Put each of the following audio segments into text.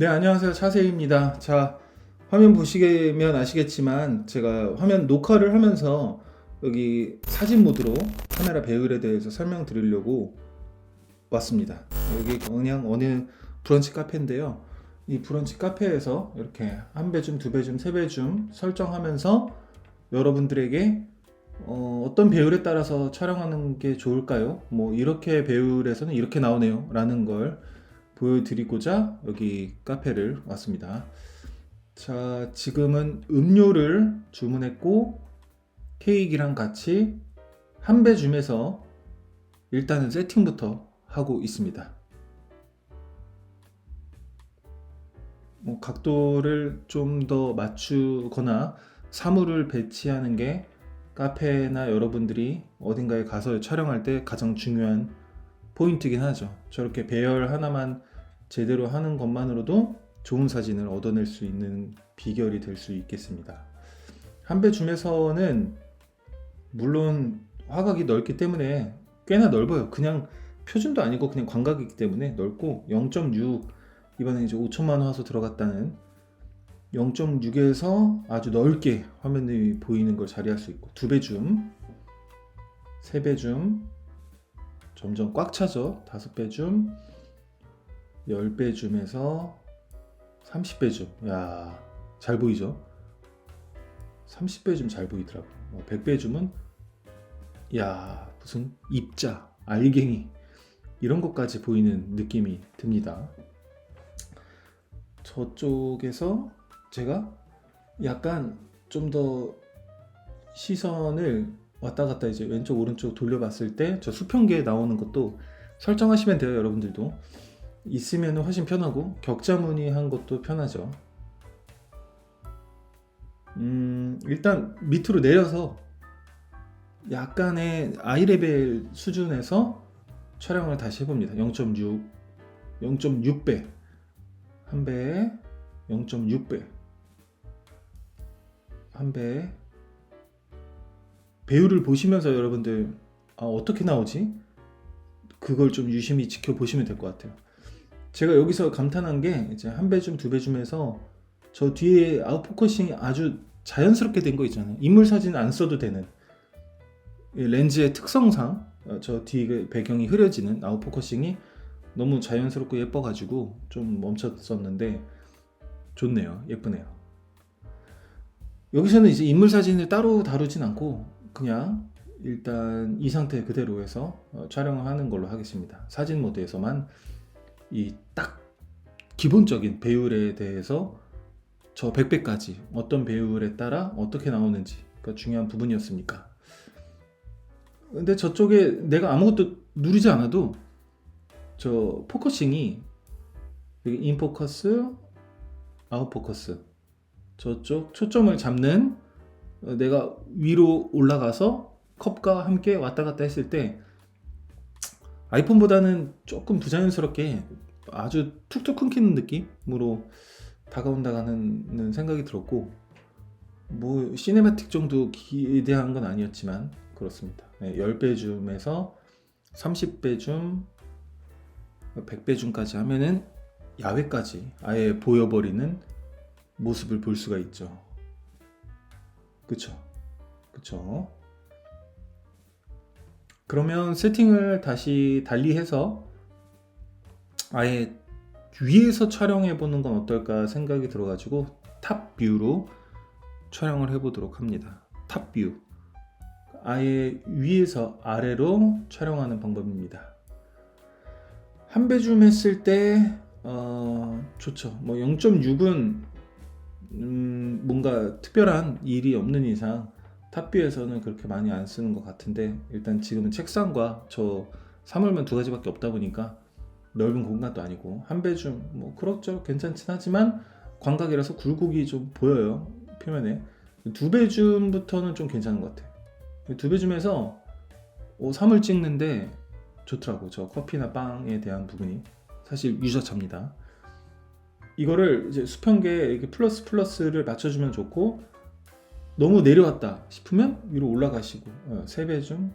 네, 안녕하세요. 차세입니다. 자, 화면 보시면 아시겠지만 제가 화면 녹화를 하면서 여기 사진 모드로 카메라 배열에 대해서 설명드리려고 왔습니다. 여기 그냥 어느 브런치 카페인데요. 이 브런치 카페에서 이렇게 한배 줌, 두배 줌, 세배줌 설정하면서 여러분들에게 어, 어떤 배율에 따라서 촬영하는 게 좋을까요? 뭐 이렇게 배율에서는 이렇게 나오네요. 라는 걸 보여드리고자 여기 카페를 왔습니다. 자, 지금은 음료를 주문했고 케이크랑 같이 한 배 줌에서 일단은 세팅부터 하고 있습니다. 뭐 각도를 좀 더 맞추거나 사물을 배치하는 게 카페나 여러분들이 어딘가에 가서 촬영할 때 가장 중요한 포인트긴 하죠. 저렇게 배열 하나만 제대로 하는 것만으로도 좋은 사진을 얻어낼 수 있는 비결이 될 수 있겠습니다. 한배 줌에서는 물론 화각이 넓기 때문에 꽤나 넓어요. 그냥 표준도 아니고 그냥 광각이기 때문에 넓고 0.6 이번에 이제 5천만 화소 들어갔다는 0.6에서 아주 넓게 화면이 보이는 걸 자리할 수 있고 두 배 줌, 세 배 줌, 점점 꽉 차죠. 다섯 배 줌, 10배 줌에서 30배 줌. 야, 잘 보이죠? 30배 줌 잘 보이더라고. 뭐 100배 줌은 야, 무슨 입자, 알갱이 이런 것까지 보이는 느낌이 듭니다. 저쪽에서 제가 약간 좀 더 시선을 왔다 갔다 이제 왼쪽 오른쪽 돌려봤을 때 저 수평계에 나오는 것도 설정하시면 돼요 여러분들도 있으면 훨씬 편하고 격자 무늬한 것도 편하죠 음 일단 밑으로 내려서 약간의 아이레벨 수준에서 촬영을 다시 해봅니다 0.6 0.6배 한 배에 0.6배 한 배. 배우를 보시면서 여러분들 아, 어떻게 나오지? 그걸 좀 유심히 지켜보시면 될 것 같아요. 제가 여기서 감탄한 게 이제 한 배 줌, 두 배 줌에서 저 뒤에 아웃포커싱이 아주 자연스럽게 된 거 있잖아요. 인물 사진 안 써도 되는 이 렌즈의 특성상 어, 저 뒤에 배경이 흐려지는 아웃포커싱이 너무 자연스럽고 예뻐가지고 좀 멈췄었는데 좋네요. 예쁘네요. 여기서는 이제 인물 사진을 따로 다루진 않고 그냥 일단 이 상태 그대로 해서 어, 촬영을 하는 걸로 하겠습니다. 사진 모드에서만 이 딱 기본적인 배율에 대해서 저 100배까지 어떤 배율에 따라 어떻게 나오는지가 중요한 부분이었으니까. 근데 저쪽에 내가 아무것도 누르지 않아도 저 포커싱이 여기 인포커스, 아웃포커스 저쪽 초점을 잡는 어, 내가 위로 올라가서 컵과 함께 왔다 갔다 했을 때 아이폰보다는 조금 부자연스럽게 아주 툭툭 끊기는 느낌으로 다가온다는 생각이 들었고 뭐 시네마틱 정도 기대한 건 아니었지만 그렇습니다. 네, 10배 줌에서 30배 줌, 100배 줌까지 하면은 야외까지 아예 보여버리는 모습을 볼 수가 있죠. 그쵸? 그쵸? 그러면 세팅을 다시 달리해서 아예 위에서 촬영해 보는 건 어떨까 생각이 들어가지고 탑 뷰로 촬영을 해 보도록 합니다. 탑 뷰. 아예 위에서 아래로 촬영하는 방법입니다. 한 배 줌 했을 때, 어, 좋죠. 뭐 0.6은 음, 뭔가 특별한 일이 없는 이상 탑뷰에서는 그렇게 많이 안 쓰는 것 같은데 일단 지금은 책상과 저 사물만 두 가지밖에 없다 보니까 넓은 공간도 아니고 한배좀뭐 그렇죠. 괜찮긴 하지만 광각이라서 굴곡이 좀 보여요 표면에. 두 배 줌부터는 좀 괜찮은 것 같아요. 두배 줌에서 오, 사물 찍는데 좋더라고 저 커피나 빵에 대한 부분이. 사실 유자차입니다. 이거를 이제 수평계에 이렇게 플러스 플러스를 맞춰주면 좋고 너무 내려왔다 싶으면 위로 올라가시고 어, 3배 줌,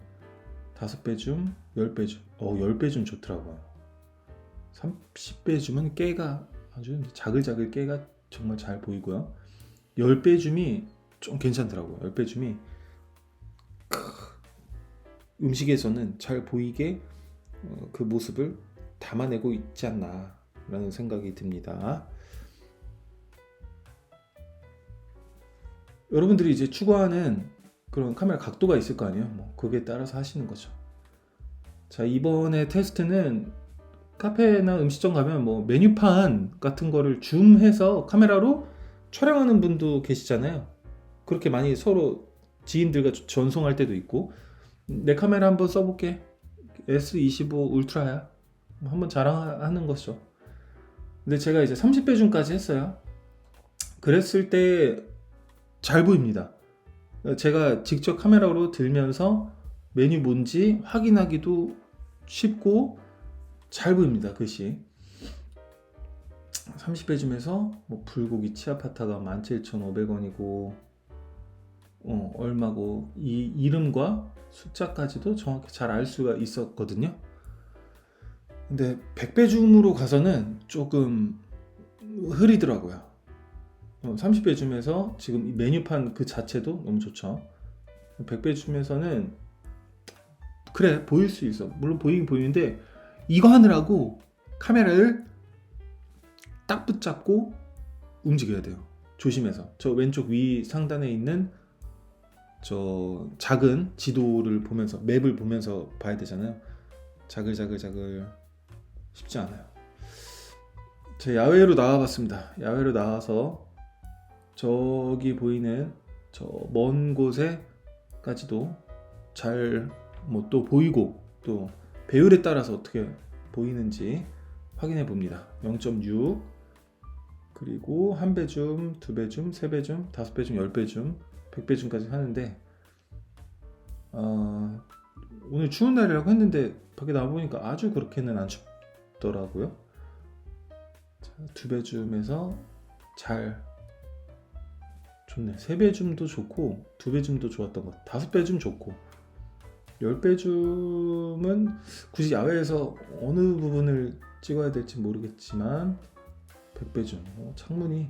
5배 줌, 10배 줌 어, 10배 줌 좋더라고요 30배 줌은 깨가 아주 자글자글 깨가 정말 잘 보이고요. 10배 줌이 좀 괜찮더라고요. 10배 줌이 크, 음식에서는 잘 보이게 어, 그 모습을 담아내고 있지 않나 라는 생각이 듭니다. 여러분들이 이제 추구하는 그런 카메라 각도가 있을 거 아니에요. 뭐 그게 따라서 하시는 거죠. 자 이번에 테스트는 카페나 음식점 가면 뭐 메뉴판 같은 거를 줌해서 카메라로 촬영하는 분도 계시잖아요. 그렇게 많이 서로 지인들과 전송할 때도 있고 내 카메라 한번 써볼게. S25 울트라야. 뭐 한번 자랑하는 거죠. 근데 제가 이제 30배 줌까지 했어요. 그랬을 때 잘 보입니다. 제가 직접 카메라로 들면서 메뉴 뭔지 확인하기도 쉽고 잘 보입니다. 글씨. 30배 줌에서 뭐 불고기 치아파타가 17,500원이고 어, 얼마고 이 이름과 숫자까지도 정확히 잘 알 수가 있었거든요. 근데 100배 줌으로 가서는 조금 흐리더라고요. 30배 줌에서 지금 이 메뉴판 그 자체도 너무 좋죠. 100배 줌에서는 그래 보일 수 있어. 물론 보이긴 보이는데 이거 하느라고 카메라를 딱 붙잡고 움직여야 돼요. 조심해서. 저 왼쪽 위 상단에 있는 저 작은 지도를 보면서 맵을 보면서 봐야 되잖아요. 자글자글자글 쉽지 않아요. 제 야외로 나와봤습니다. 야외로 나와서 저기 보이는 저 먼 곳에까지도 잘 뭐 또 보이고 또 배율에 따라서 어떻게 보이는지 확인해 봅니다. 0.6 그리고 한 배 줌, 두 배 줌, 세 배 줌, 다섯 배 줌, 열 배 줌, 백 배 줌까지 하는데 어, 오늘 추운 날이라고 했는데 밖에 나와 보니까 아주 그렇게는 안 춥더라고요. 두배 줌에서 잘 좋네. 세배 줌도 좋고 두배 줌도 좋았던 것. 다섯 배줌 좋고 열배 줌은 굳이 야외에서 어느 부분을 찍어야 될지 모르겠지만 100배 줌 어, 창문이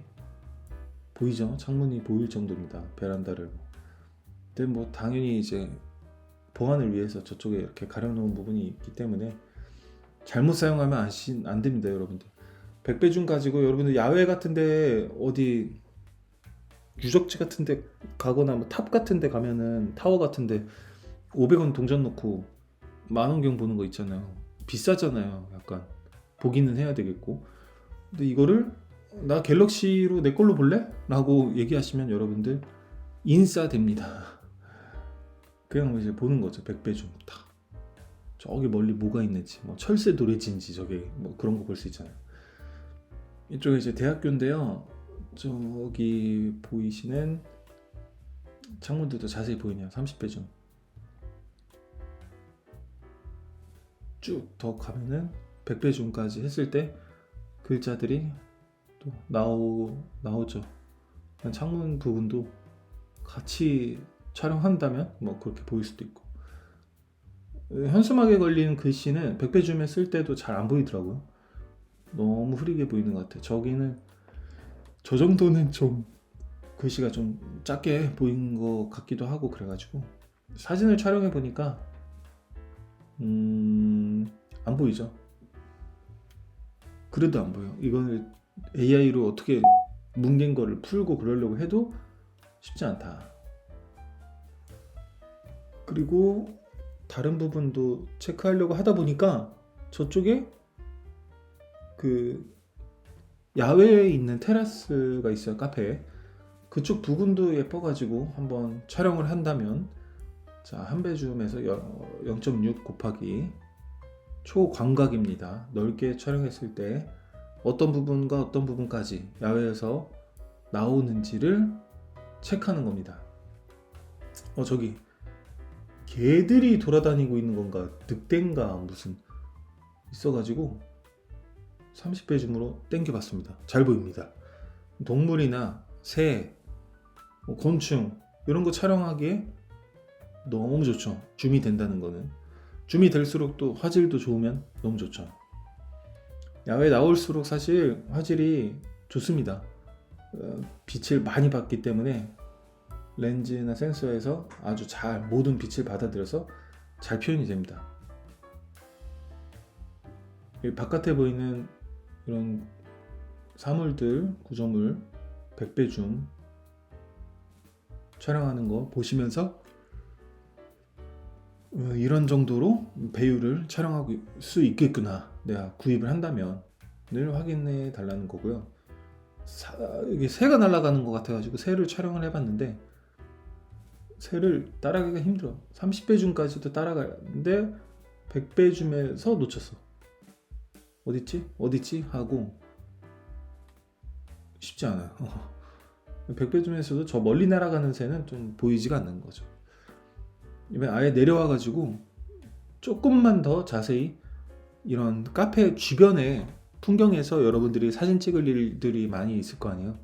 보이죠? 창문이 보일 정도입니다. 베란다를. 근데 뭐 당연히 이제 보안을 위해서 저쪽에 이렇게 가려놓은 부분이 있기 때문에 잘못 사용하면 안, 시, 안 됩니다, 여러분들. 100배 줌 가지고 여러분들 야외 같은데 어디 유적지 같은 데 가거나 뭐 탑 같은 데 가면은 타워 같은 데 500원 동전 넣고 만원경 보는 거 있잖아요. 비싸잖아요. 약간 보기는 해야 되겠고. 근데 이거를 나 갤럭시로 내 걸로 볼래? 라고 얘기하시면 여러분들 인싸됩니다. 그냥 이제 보는 거죠. 100배 좀 탁. 저기 멀리 뭐가 있는지, 뭐 철새 노래지인지 저기 뭐 그런 거 볼 수 있잖아요. 이쪽에 이제 대학교인데요. 저기 보이시는 창문들도 자세히 보이네요. 30배 좀. 쭉더 가면은 100배 줌까지 했을 때 글자들이 또 나오 나오죠. 창문 부분도 같이 촬영한다면 뭐 그렇게 보일 수도 있고 현수막에 걸리는 글씨는 100배 줌에 쓸 때도 잘 안 보이더라고요. 너무 흐리게 보이는 것 같아요. 저기는 저 정도는 좀 글씨가 좀 작게 보이는 것 같기도 하고 그래가지고 사진을 촬영해 보니까 음, 안 보이죠. 그래도 안 보여. 이거는 AI로 어떻게 뭉갠 거를 풀고 그러려고 해도 쉽지 않다. 그리고 다른 부분도 체크하려고 하다 보니까 저쪽에 그 야외에 있는 테라스가 있어요 카페에 그쪽 부분도 예뻐가지고 한번 촬영을 한다면 자 한배줌에서 0.6 곱하기 초광각입니다. 넓게 촬영했을 때 어떤 부분과 어떤 부분까지 야외에서 나오는지를 체크하는 겁니다. 어 저기 개들이 돌아다니고 있는 건가? 늑대인가 무슨? 있어가지고 30배 줌으로 땡겨봤습니다. 잘 보입니다. 동물이나 새, 뭐 곤충 이런 거 촬영하기에 너무 좋죠. 줌이 된다는 거는 줌이 될수록 또 화질도 좋으면 너무 좋죠. 야외 나올수록 사실 화질이 좋습니다. 어, 빛을 많이 받기 때문에 렌즈나 센서에서 아주 잘 모든 빛을 받아들여서 잘 표현이 됩니다. 이 바깥에 보이는 이런 사물들, 구조물, 100배 줌 촬영하는 거 보시면서 어, 이런 정도로 배율을 촬영할 수 있겠구나. 내가 구입을 한다면 늘 확인해 달라는 거고요. 사, 이게 새가 날아가는 것 같아가지고 새를 촬영을 해봤는데 새를 따라가기가 힘들어. 30배 줌까지도 따라가는데 100배 줌에서 놓쳤어. 어딨지? 어딨지? 하고 쉽지 않아요. 100배 줌에서도 저 멀리 날아가는 새는 좀 보이지가 않는 거죠. 이번에 아예 내려와 가지고 조금만 더 자세히 이런 카페 주변에 풍경에서 여러분들이 사진 찍을 일들이 많이 있을 거 아니에요.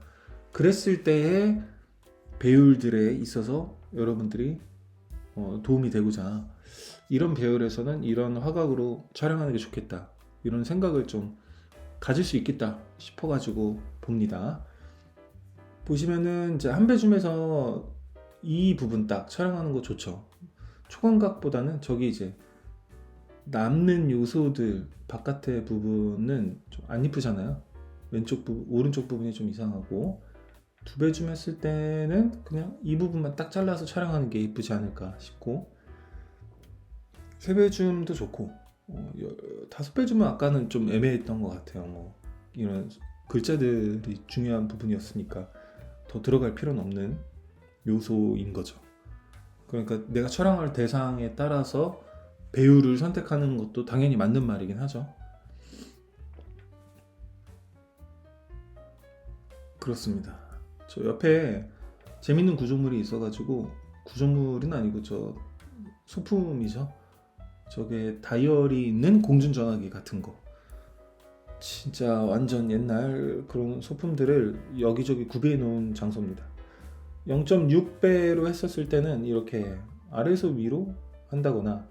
그랬을 때의 배율들에 있어서 여러분들이 어, 도움이 되고자 이런 배열에서는 이런 화각으로 촬영하는 게 좋겠다 이런 생각을 좀 가질 수 있겠다 싶어가지고 봅니다. 보시면은 이제 한배 줌에서 이 부분 딱 촬영하는 거 좋죠. 초광각보다는 저기 이제 남는 요소들 바깥의 부분은 좀 안 이쁘잖아요. 왼쪽 부분, 오른쪽 부분이 좀 이상하고 두 배 줌 했을 때는 그냥 이 부분만 딱 잘라서 촬영하는 게 이쁘지 않을까 싶고 세 배 줌도 좋고 다섯 배 줌은 아까는 좀 애매했던 것 같아요. 뭐 이런 글자들이 중요한 부분이었으니까 더 들어갈 필요는 없는 요소인 거죠. 그러니까 내가 촬영할 대상에 따라서 배우를 선택하는 것도 당연히 맞는 말이긴 하죠. 그렇습니다. 저 옆에 재밌는 구조물이 있어가지고 구조물은 아니고 저 소품이죠. 저게 다이얼이 있는 공중전화기 같은 거. 진짜 완전 옛날 그런 소품들을 여기저기 구비해 놓은 장소입니다. 0.6배로 했었을 때는 이렇게 아래에서 위로 한다거나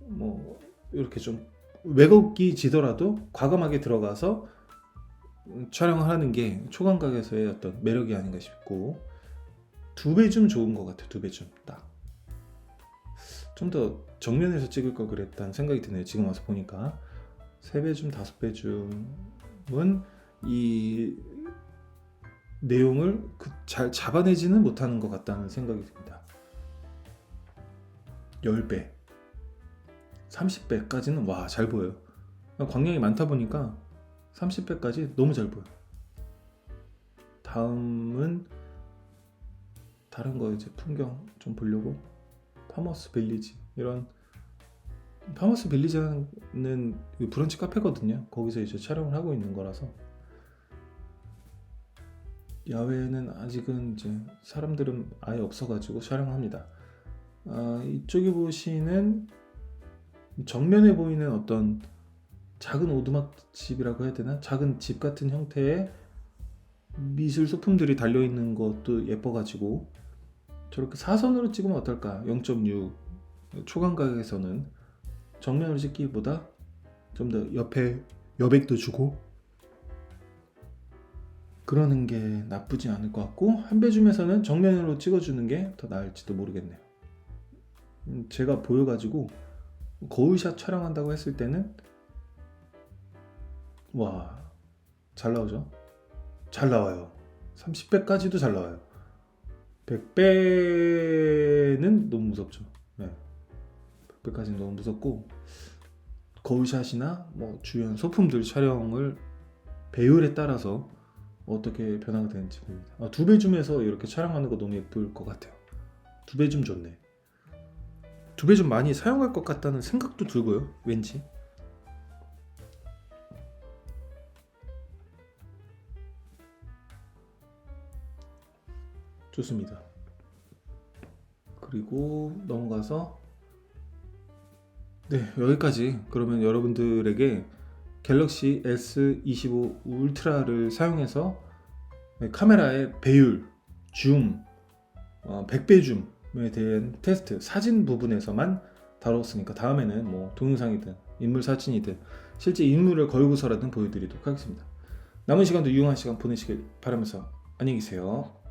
뭐 이렇게 좀 왜곡이 지더라도 과감하게 들어가서 음, 촬영을 하는 게 초광각에서의 어떤 매력이 아닌가 싶고 두 배 좀 좋은 것 같아요. 두 배 좀 딱. 좀 더 정면에서 찍을 걸 그랬다는 생각이 드네요. 지금 와서 보니까 세 배 줌, 다섯 배 줌은 이 내용을 그 잘 잡아내지는 못하는 것 같다는 생각이 듭니다. 10배, 30배까지는 와, 잘 보여요. 광량이 많다 보니까 30배까지 너무 잘 보여. 다음은 다른 거 이제 풍경 좀 보려고 파머스 빌리지 이런 파머스 빌리지는 이 브런치 카페거든요. 거기서 이제 촬영을 하고 있는 거라서 야외에는 아직은 이제 사람들은 아예 없어가지고 촬영합니다. 아, 이쪽에 보시는 정면에 보이는 어떤 작은 오두막 집이라고 해야 되나? 작은 집 같은 형태의 미술 소품들이 달려 있는 것도 예뻐가지고 저렇게 사선으로 찍으면 어떨까? 0.6 초광각에서는 정면으로 찍기보다 좀 더 옆에 여백도 주고 그러는 게 나쁘지 않을 것 같고 한배 줌에서는 정면으로 찍어주는 게 더 나을지도 모르겠네요. 음, 제가 보여가지고 거울샷 촬영한다고 했을 때는 와 잘 나오죠? 잘 나와요. 30배까지도 잘 나와요. 100배는 너무 무섭죠. 네. 100배까지는 너무 무섭고 거울샷이나 뭐 주연 소품들 촬영을 배율에 따라서 어떻게 변화가 되는지 봅니다. 아, 두배 줌에서 이렇게 촬영하는 거 너무 예쁠 것 같아요. 두 배 줌 좋네. 두 배 좀 많이 사용할 것 같다는 생각도 들고요. 왠지. 좋습니다. 그리고 넘어가서 네 여기까지 그러면 여러분들에게 갤럭시 S25 울트라를 사용해서 카메라의 배율, 줌, 어, 100배 줌에 대한 테스트 사진 부분에서만 다뤘으니까 다음에는 뭐 동영상이든 인물 사진이든 실제 인물을 걸고서라든 보여드리도록 하겠습니다. 남은 시간도 유용한 시간 보내시길 바라면서 안녕히 계세요.